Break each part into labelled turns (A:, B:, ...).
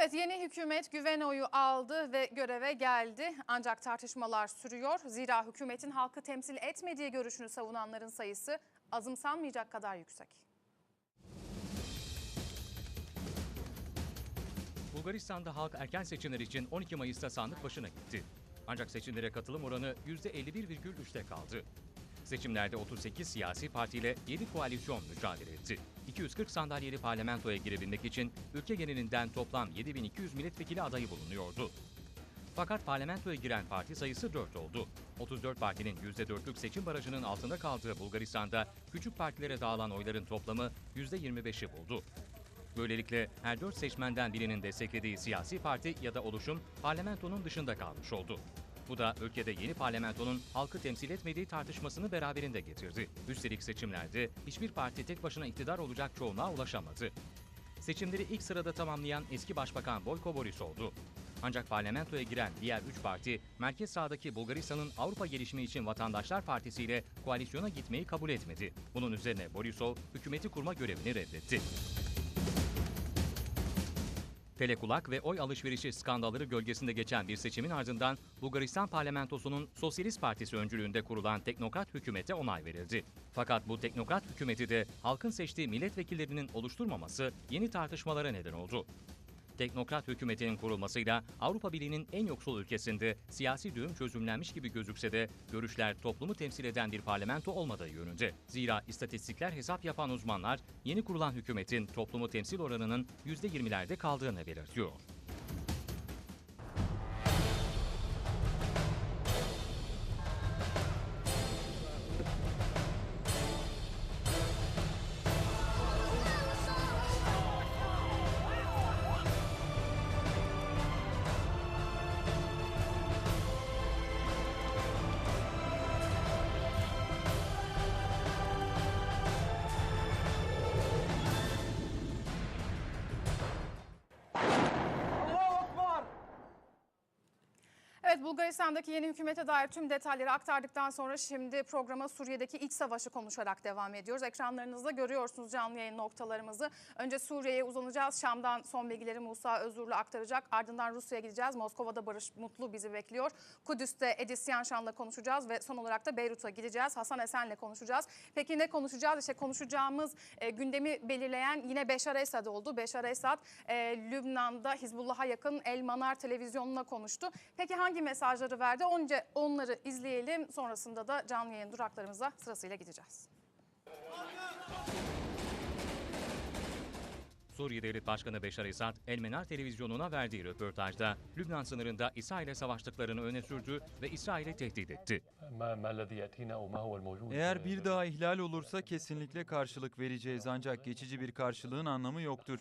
A: Evet yeni hükümet güven oyu aldı ve göreve geldi. Ancak tartışmalar sürüyor. Zira hükümetin halkı temsil etmediği görüşünü savunanların sayısı azımsanmayacak kadar yüksek.
B: Bulgaristan'da halk erken seçimler için 12 Mayıs'ta sandık başına gitti. Ancak seçimlere katılım oranı %51,3'te kaldı. Seçimlerde 38 siyasi partiyle 7 koalisyon mücadele etti. 240 sandalyeli parlamentoya girebilmek için ülke genelinden toplam 7200 milletvekili adayı bulunuyordu. Fakat parlamentoya giren parti sayısı 4 oldu. 34 partinin %4'lük seçim barajının altında kaldığı Bulgaristan'da küçük partilere dağılan oyların toplamı %25'i buldu. Böylelikle her dört seçmenden birinin desteklediği siyasi parti ya da oluşum parlamentonun dışında kalmış oldu. Bu da ülkede yeni parlamentonun halkı temsil etmediği tartışmasını beraberinde getirdi. Üstelik seçimlerde hiçbir parti tek başına iktidar olacak çoğunluğa ulaşamadı. Seçimleri ilk sırada tamamlayan eski başbakan Boyko Borisov'du. Ancak parlamentoya giren diğer üç parti, merkez sağdaki Bulgaristan'ın Avrupa gelişimi için Vatandaşlar Partisi ile koalisyona gitmeyi kabul etmedi. Bunun üzerine Borisov, hükümeti kurma görevini reddetti. Telekulak ve oy alışverişi skandalları gölgesinde geçen bir seçimin ardından Bulgaristan parlamentosunun Sosyalist Partisi öncülüğünde kurulan teknokrat hükümete onay verildi. Fakat bu teknokrat hükümeti de halkın seçtiği milletvekillerinin oluşturmaması yeni tartışmalara neden oldu. Teknokrat hükümetinin kurulmasıyla Avrupa Birliği'nin en yoksul ülkesinde siyasi düğüm çözümlenmiş gibi gözükse de görüşler toplumu temsil eden bir parlamento olmadığı yönünde. Zira istatistikler hesap yapan uzmanlar yeni kurulan hükümetin toplumu temsil oranının %20'lerde kaldığını belirtiyor.
A: Bulgaristan'daki yeni hükümete dair tüm detayları aktardıktan sonra şimdi programa Suriye'deki iç savaşı konuşarak devam ediyoruz. Ekranlarınızda görüyorsunuz canlı yayın noktalarımızı. Önce Suriye'ye uzanacağız. Şam'dan son bilgileri Musa Özürlü aktaracak. Ardından Rusya'ya gideceğiz. Moskova'da Barış Mutlu bizi bekliyor. Kudüs'te Edis Yanşan'la konuşacağız ve son olarak da Beyrut'a gideceğiz. Hasan Esen'le konuşacağız. Peki ne konuşacağız? İşte konuşacağımız e, gündemi belirleyen yine Beşar Esad oldu. Beşar Esad e, Lübnan'da Hizbullah'a yakın El Manar televizyonuna konuştu. Peki hangi mesajları verdi. Önce onları izleyelim. Sonrasında da canlı yayın duraklarımıza sırasıyla gideceğiz.
B: Suriye Devlet Başkanı Beşar Esad, Elmenar televizyonuna verdiği röportajda Lübnan sınırında İsrail'e savaştıklarını öne sürdü ve İsrail'i tehdit etti.
C: Eğer bir daha ihlal olursa kesinlikle karşılık vereceğiz ancak geçici bir karşılığın anlamı yoktur.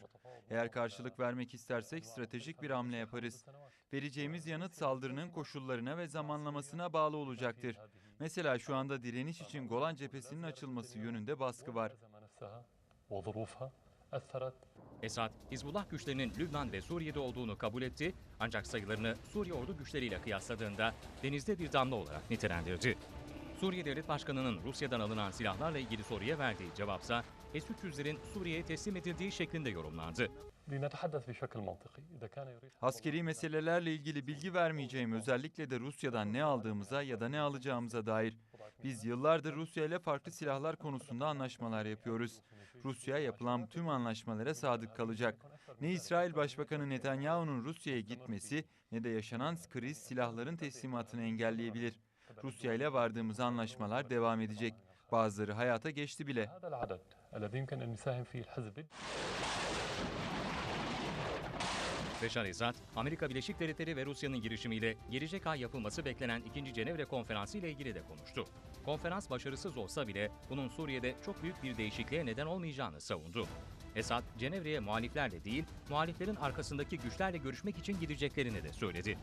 C: Eğer karşılık vermek istersek stratejik bir hamle yaparız. Vereceğimiz yanıt saldırının koşullarına ve zamanlamasına bağlı olacaktır. Mesela şu anda direniş için Golan cephesinin açılması yönünde baskı var.
B: Esad, Hizbullah güçlerinin Lübnan ve Suriye'de olduğunu kabul etti ancak sayılarını Suriye ordu güçleriyle kıyasladığında denizde bir damla olarak nitelendirdi. Suriye Devlet Başkanı'nın Rusya'dan alınan silahlarla ilgili soruya verdiği cevapsa S-300'lerin Suriye'ye teslim edildiği şeklinde yorumlandı.
C: Askeri meselelerle ilgili bilgi vermeyeceğim özellikle de Rusya'dan ne aldığımıza ya da ne alacağımıza dair. Biz yıllardır Rusya ile farklı silahlar konusunda anlaşmalar yapıyoruz. Rusya yapılan tüm anlaşmalara sadık kalacak. Ne İsrail Başbakanı Netanyahu'nun Rusya'ya gitmesi ne de yaşanan kriz silahların teslimatını engelleyebilir. Rusya ile vardığımız anlaşmalar devam edecek. Bazıları hayata geçti bile.
B: Beşar Esad, Amerika Birleşik Devletleri ve Rusya'nın girişimiyle gelecek ay yapılması beklenen 2. Cenevre Konferansı ile ilgili de konuştu. Konferans başarısız olsa bile bunun Suriye'de çok büyük bir değişikliğe neden olmayacağını savundu. Esad, Cenevre'ye muhaliflerle değil, muhaliflerin arkasındaki güçlerle görüşmek için gideceklerini de söyledi.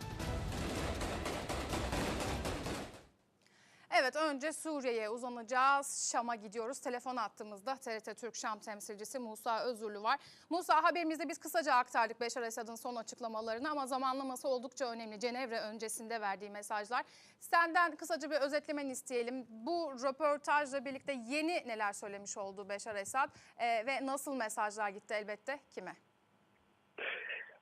A: Önce Suriye'ye uzanacağız. Şam'a gidiyoruz. Telefon attığımızda TRT Türk Şam temsilcisi Musa Özürlü var. Musa haberimizde biz kısaca aktardık Beşar Esad'ın son açıklamalarını ama zamanlaması oldukça önemli. Cenevre öncesinde verdiği mesajlar. Senden kısaca bir özetlemeni isteyelim. Bu röportajla birlikte yeni neler söylemiş oldu Beşar Esad e, ve nasıl mesajlar gitti elbette kime?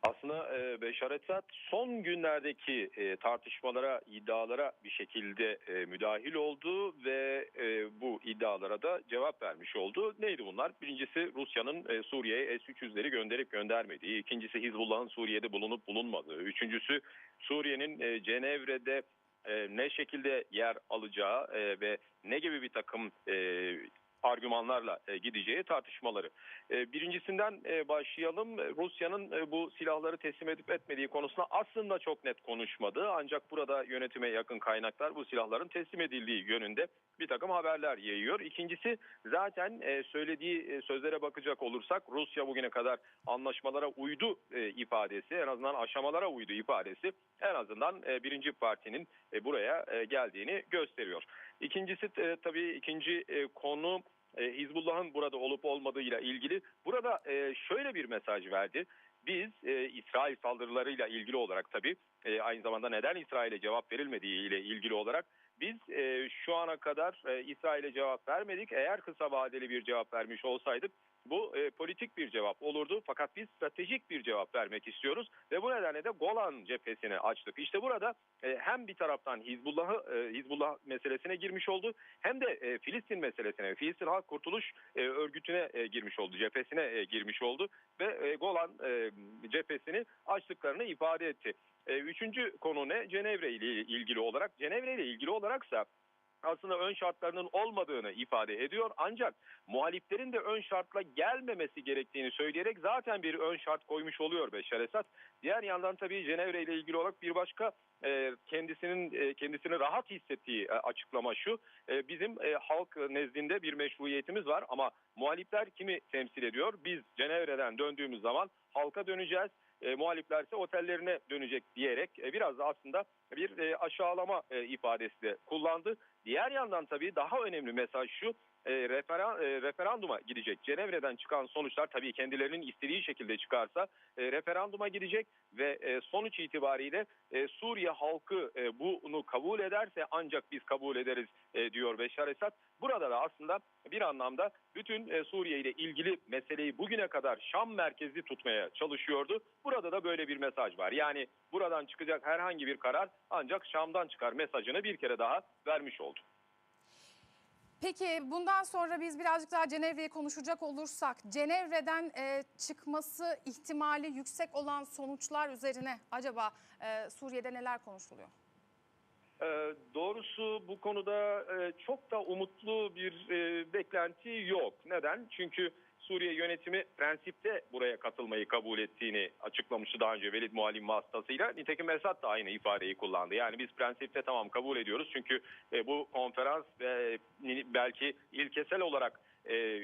D: Aslında e, Beşar Esad son günlerdeki e, tartışmalara, iddialara bir şekilde e, müdahil oldu ve e, bu iddialara da cevap vermiş oldu. Neydi bunlar? Birincisi Rusya'nın e, Suriye'ye S-300'leri gönderip göndermediği. İkincisi Hizbullah'ın Suriye'de bulunup bulunmadığı. Üçüncüsü Suriye'nin e, Cenevre'de e, ne şekilde yer alacağı e, ve ne gibi bir takım e, argümanlarla e, gideceği tartışmaları. E, birincisinden e, başlayalım. Rusya'nın bu silahları teslim edip etmediği konusunda aslında çok net konuşmadı. Ancak burada yönetime yakın kaynaklar bu silahların teslim edildiği yönünde bir takım haberler yayıyor. İkincisi zaten söylediği sözlere bakacak olursak Rusya bugüne kadar anlaşmalara uydu ifadesi en azından aşamalara uydu ifadesi en azından birinci partinin buraya geldiğini gösteriyor. İkincisi tabii ikinci konu e, Hizbullah'ın burada olup olmadığıyla ilgili burada e, şöyle bir mesaj verdi. Biz e, İsrail saldırılarıyla ilgili olarak tabii e, aynı zamanda neden İsrail'e cevap verilmediği ile ilgili olarak biz e, şu ana kadar e, İsrail'e cevap vermedik. Eğer kısa vadeli bir cevap vermiş olsaydık bu e, politik bir cevap olurdu. Fakat biz stratejik bir cevap vermek istiyoruz ve bu nedenle de Golan cephesini açtık. İşte burada e, hem bir taraftan Hizbullah'ı e, Hizbullah meselesine girmiş oldu hem de e, Filistin meselesine, Filistin Halk Kurtuluş e, örgütüne e, girmiş oldu, cephesine e, girmiş oldu ve e, Golan e, cephesini açtıklarını ifade etti. E, üçüncü konu ne? Cenevre ile ilgili olarak. Cenevre ile ilgili olaraksa aslında ön şartlarının olmadığını ifade ediyor. Ancak muhaliflerin de ön şartla gelmemesi gerektiğini söyleyerek zaten bir ön şart koymuş oluyor Beşar Esad. Diğer yandan tabii Cenevre ile ilgili olarak bir başka e, kendisinin e, kendisini rahat hissettiği e, açıklama şu. Bizim halk nezdinde bir meşruiyetimiz var ama muhalifler kimi temsil ediyor? Biz Cenevre'den döndüğümüz zaman halka döneceğiz e, muhalifler ise otellerine dönecek diyerek e, biraz da aslında bir e, aşağılama e, ifadesi de kullandı. Diğer yandan tabii daha önemli mesaj şu. E, refera, e, referanduma gidecek. Cenevre'den çıkan sonuçlar tabii kendilerinin istediği şekilde çıkarsa e, referanduma gidecek ve e, sonuç itibariyle e, Suriye halkı e, bunu kabul ederse ancak biz kabul ederiz e, diyor Beşar Esad. Burada da aslında bir anlamda bütün e, Suriye ile ilgili meseleyi bugüne kadar Şam merkezli tutmaya çalışıyordu. Burada da böyle bir mesaj var. Yani buradan çıkacak herhangi bir karar ancak Şam'dan çıkar mesajını bir kere daha vermiş oldu.
A: Peki bundan sonra biz birazcık daha Cenevre'yi konuşacak olursak Cenevre'den e, çıkması ihtimali yüksek olan sonuçlar üzerine acaba e, Suriye'de neler konuşuluyor?
D: Ee, doğrusu bu konuda e, çok da umutlu bir e, beklenti yok. Neden? Çünkü Suriye yönetimi prensipte buraya katılmayı kabul ettiğini açıklamıştı daha önce Velid Muallim vasıtasıyla. Nitekim Esad da aynı ifadeyi kullandı. Yani biz prensipte tamam kabul ediyoruz çünkü e, bu konferans e, belki ilkesel olarak e,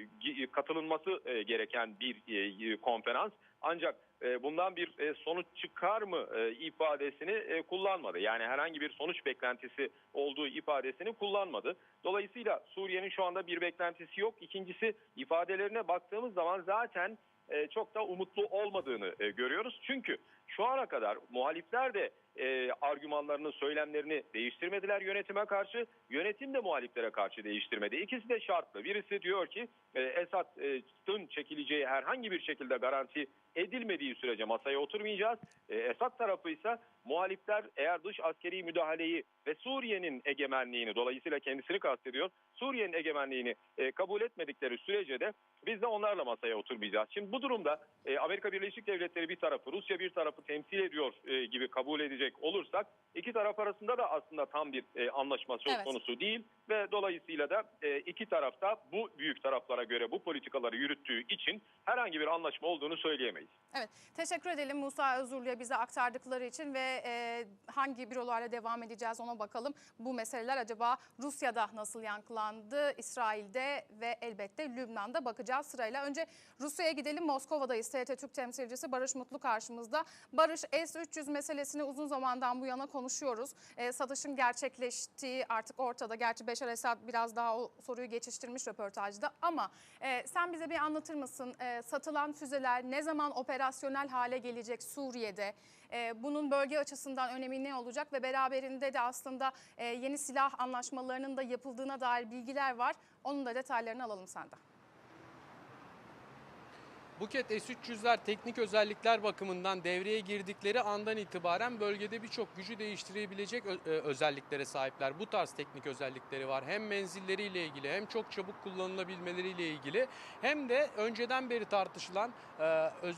D: katılınması e, gereken bir konferans. Ancak bundan bir e, sonuç çıkar mı e, ifadesini e, kullanmadı. Yani herhangi bir sonuç beklentisi olduğu ifadesini kullanmadı. Dolayısıyla Suriye'nin şu anda bir beklentisi yok. İkincisi ifadelerine baktığımız zaman zaten e, çok da umutlu olmadığını e, görüyoruz. Çünkü şu ana kadar muhalifler de e, argümanlarını, söylemlerini değiştirmediler yönetime karşı. Yönetim de muhaliflere karşı değiştirmedi. İkisi de şartlı. Birisi diyor ki e, Esad'ın çekileceği herhangi bir şekilde garanti edilmediği sürece masaya oturmayacağız. E, Esad tarafı ise muhalifler eğer dış askeri müdahaleyi ve Suriye'nin egemenliğini dolayısıyla kendisini kastediyor. Suriye'nin egemenliğini e, kabul etmedikleri sürece de biz de onlarla masaya oturmayacağız. Şimdi bu durumda e, Amerika Birleşik Devletleri bir tarafı, Rusya bir tarafı temsil ediyor e, gibi kabul edecek olursak iki taraf arasında da aslında tam bir e, anlaşma söz
A: Evet.
D: konusu değil ve dolayısıyla da e, iki tarafta bu büyük taraflara göre bu politikaları yürüttüğü için herhangi bir anlaşma olduğunu söyleyemeyiz.
A: Evet, teşekkür edelim Musa Özurlu'ya bize aktardıkları için ve e, hangi bürolarla devam edeceğiz ona bakalım. Bu meseleler acaba Rusya'da nasıl yankılandı, İsrail'de ve elbette Lübnan'da bakacağız sırayla. Önce Rusya'ya gidelim. Moskova'dayız. TRT Türk temsilcisi Barış Mutlu karşımızda. Barış S-300 meselesini uzun zamandan bu yana konuşuyoruz. E, satışın gerçekleştiği artık ortada. Gerçi Beşar Esad biraz daha o soruyu geçiştirmiş röportajda ama e, sen bize bir anlatır mısın? E, satılan füzeler ne zaman operasyonel hale gelecek Suriye'de? E, bunun bölge açısından önemi ne olacak ve beraberinde de aslında e, yeni silah anlaşmalarının da yapıldığına dair bilgiler var. Onun da detaylarını alalım senden.
E: Buket S-300'ler teknik özellikler bakımından devreye girdikleri andan itibaren bölgede birçok gücü değiştirebilecek e, özelliklere sahipler. Bu tarz teknik özellikleri var. Hem menzilleriyle ilgili hem çok çabuk kullanılabilmeleriyle ilgili hem de önceden beri tartışılan e,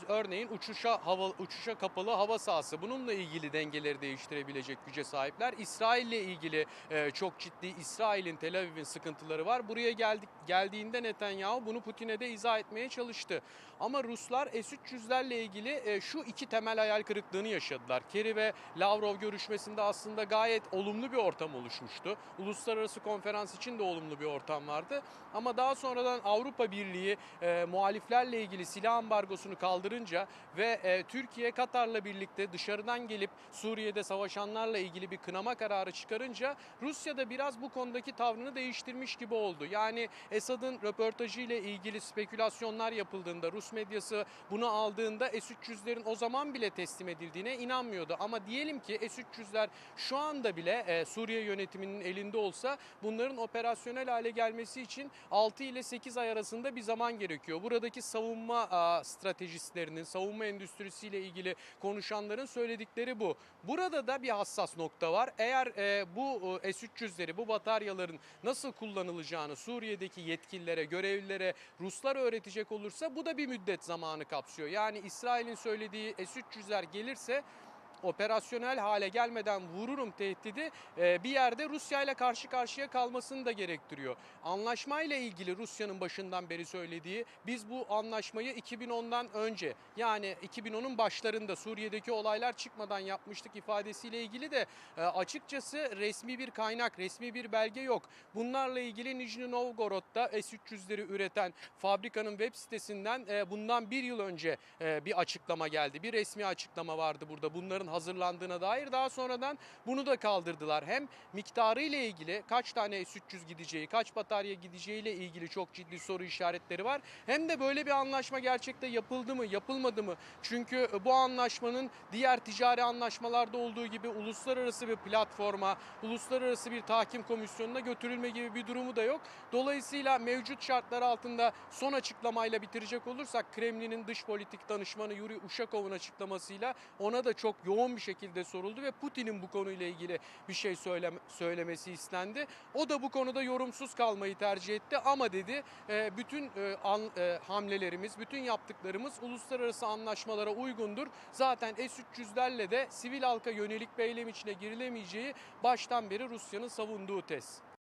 E: örneğin uçuşa hava uçuşa kapalı hava sahası bununla ilgili dengeleri değiştirebilecek güce sahipler. İsrail'le ilgili e, çok ciddi İsrail'in Tel Aviv'in sıkıntıları var. Buraya geldik geldiğinde Netanyahu bunu Putin'e de izah etmeye çalıştı. Ama Ruslar S-300'lerle ilgili e, şu iki temel hayal kırıklığını yaşadılar. Kerry ve Lavrov görüşmesinde aslında gayet olumlu bir ortam oluşmuştu. Uluslararası konferans için de olumlu bir ortam vardı. Ama daha sonradan Avrupa Birliği e, muhaliflerle ilgili silah ambargosunu kaldırınca ve e, Türkiye Katar'la birlikte dışarıdan gelip Suriye'de savaşanlarla ilgili bir kınama kararı çıkarınca Rusya da biraz bu konudaki tavrını değiştirmiş gibi oldu. Yani Esad'ın röportajı ile ilgili spekülasyonlar yapıldığında Rus medyası bunu aldığında S-300'lerin o zaman bile teslim edildiğine inanmıyordu. Ama diyelim ki S-300'ler şu anda bile e, Suriye yönetiminin elinde olsa bunların operasyonel hale gelmesi için 6 ile 8 ay arasında bir zaman gerekiyor. Buradaki savunma a, stratejistlerinin, savunma endüstrisiyle ilgili konuşanların söyledikleri bu. Burada da bir hassas nokta var. Eğer e, bu e, S-300'leri, bu bataryaların nasıl kullanılacağını Suriye'deki yetkililere, görevlilere Ruslar öğretecek olursa bu da bir müddet zamanı kapsıyor. Yani İsrail'in söylediği S-300'ler gelirse operasyonel hale gelmeden vururum tehdidi e, bir yerde Rusya ile karşı karşıya kalmasını da gerektiriyor. Anlaşmayla ilgili Rusya'nın başından beri söylediği biz bu anlaşmayı 2010'dan önce yani 2010'un başlarında Suriye'deki olaylar çıkmadan yapmıştık ifadesiyle ilgili de e, açıkçası resmi bir kaynak, resmi bir belge yok. Bunlarla ilgili Nijni Novgorod'da S-300'leri üreten fabrikanın web sitesinden e, bundan bir yıl önce bir açıklama geldi. Bir resmi açıklama vardı burada bunların hazırlandığına dair. Daha sonradan bunu da kaldırdılar. Hem miktarı ile ilgili kaç tane S-300 gideceği, kaç batarya gideceği ile ilgili çok ciddi soru işaretleri var. Hem de böyle bir anlaşma gerçekte yapıldı mı, yapılmadı mı? Çünkü bu anlaşmanın diğer ticari anlaşmalarda olduğu gibi uluslararası bir platforma, uluslararası bir tahkim komisyonuna götürülme gibi bir durumu da yok. Dolayısıyla mevcut şartlar altında son açıklamayla bitirecek olursak Kremlin'in dış politik danışmanı Yuri Uşakov'un açıklamasıyla ona da çok yoğun bir şekilde soruldu ve Putin'in bu konuyla ilgili bir şey söyleme, söylemesi istendi. O da bu konuda yorumsuz kalmayı tercih etti ama dedi e, bütün e, e, hamlelerimiz, bütün yaptıklarımız uluslararası anlaşmalara uygundur. Zaten S-300'lerle de sivil halka yönelik bir içine girilemeyeceği baştan beri Rusya'nın savunduğu tez.